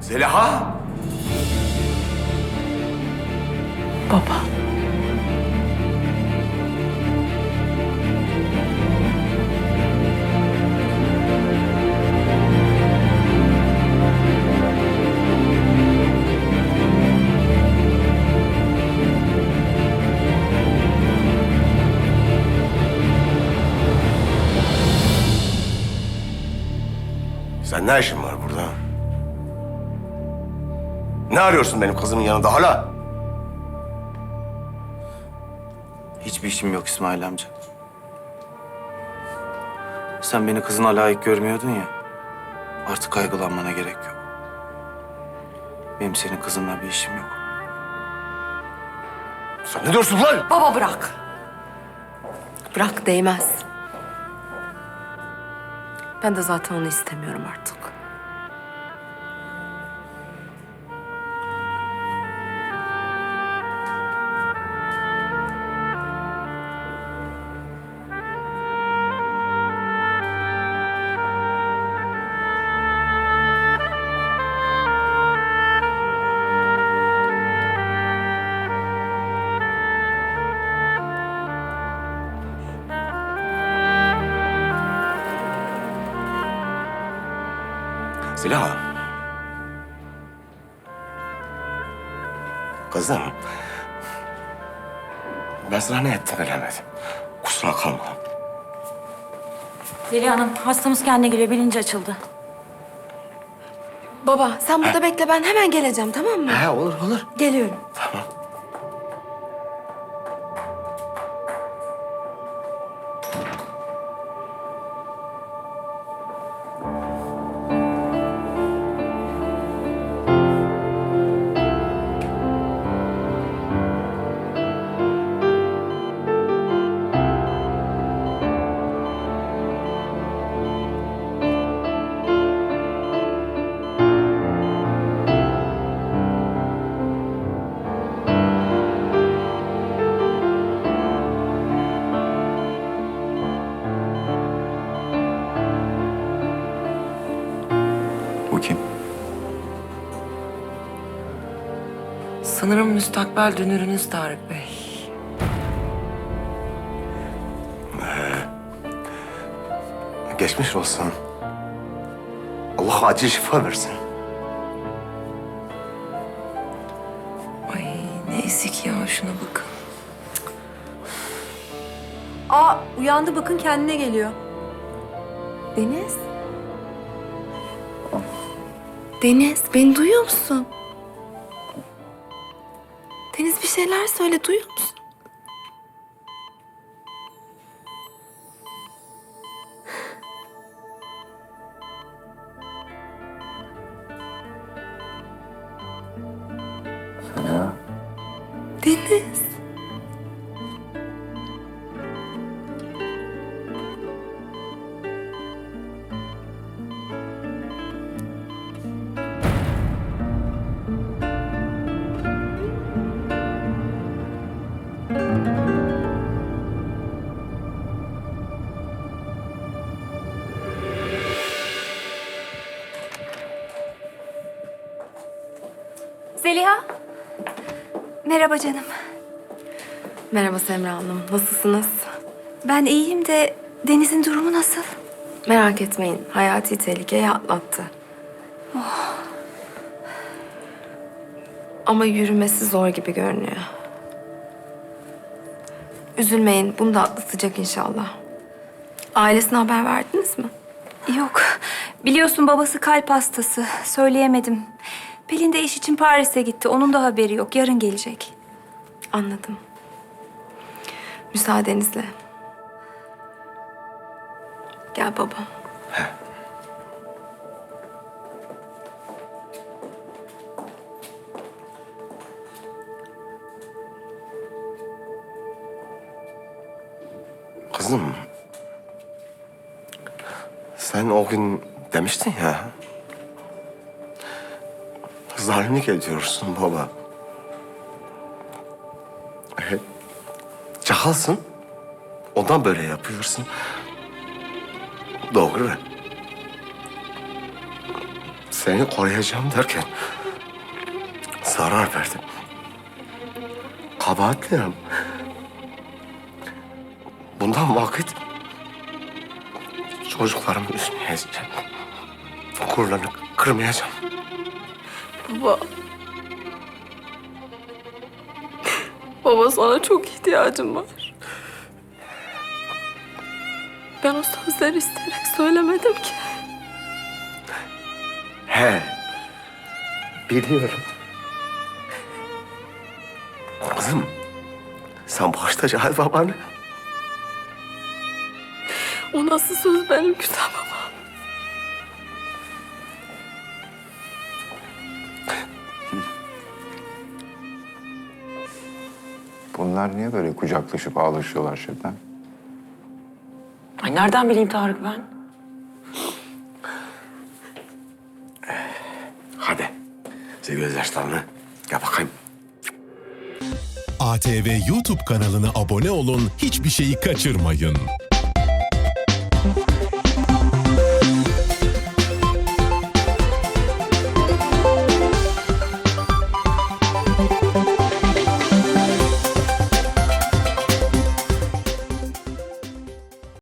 Zeliha! Baba. Sen ne işin var? Ne arıyorsun benim kızımın yanında hala? Hiçbir işim yok İsmail amca. Sen beni kızına layık görmüyordun ya. Artık kaygılanmana gerek yok. Benim senin kızınla bir işim yok. Sen ne diyorsun lan? Baba bırak. Bırak değmez. Ben de zaten onu istemiyorum artık. Zeliha. Kızım. Ben sana ne ettim bilemedim. Kusura kalma. Zeliha Hanım, hastamız kendine geliyor. Bilinci açıldı. Baba sen burada bekle ben hemen geleceğim tamam mı? He olur olur. Geliyorum. Tamam. Sanırım müstakbel dünürünüz Tarık Bey. Geçmiş olsun. Allah acil şifa versin. Ay ne ezik ya şuna bakın. Aa uyandı bakın kendine geliyor. Deniz. Deniz beni duyuyor musun? Bir şeyler söyle duyuyor musun? Deniz. Zeliha. Merhaba canım. Merhaba Semra Hanım. Nasılsınız? Ben iyiyim de Deniz'in durumu nasıl? Merak etmeyin. Hayati tehlikeyi atlattı. Oh. Ama yürümesi zor gibi görünüyor. Üzülmeyin. Bunu da atlatacak inşallah. Ailesine haber verdiniz mi? Yok. Biliyorsun babası kalp hastası. Söyleyemedim. Pelin de iş için Paris'e gitti. Onun da haberi yok. Yarın gelecek. Anladım. Müsaadenizle. Gel baba. Kızım. Sen o gün demiştin ya. Zalimlik ediyorsun baba. Evet. Cahalsın. Ondan böyle yapıyorsun. Doğru. seni koruyacağım derken zarar verdim. Kabahatliyim. Bundan vakit çocuklarımı üzmeyeceğim. Gururlarını kırmayacağım. Baba. Baba sana çok ihtiyacım var. Ben o sözleri isteyerek söylemedim ki. He. Biliyorum. Kızım, sen başta Cahil babanı. O nasıl söz benim baba. Bunlar niye böyle kucaklaşıp ağlaşıyorlar Şebnem? Ay nereden bileyim Tarık ben? Hadi. Sil gözyaşlarını. Gel bakayım. ATV YouTube kanalına abone olun, hiçbir şeyi kaçırmayın.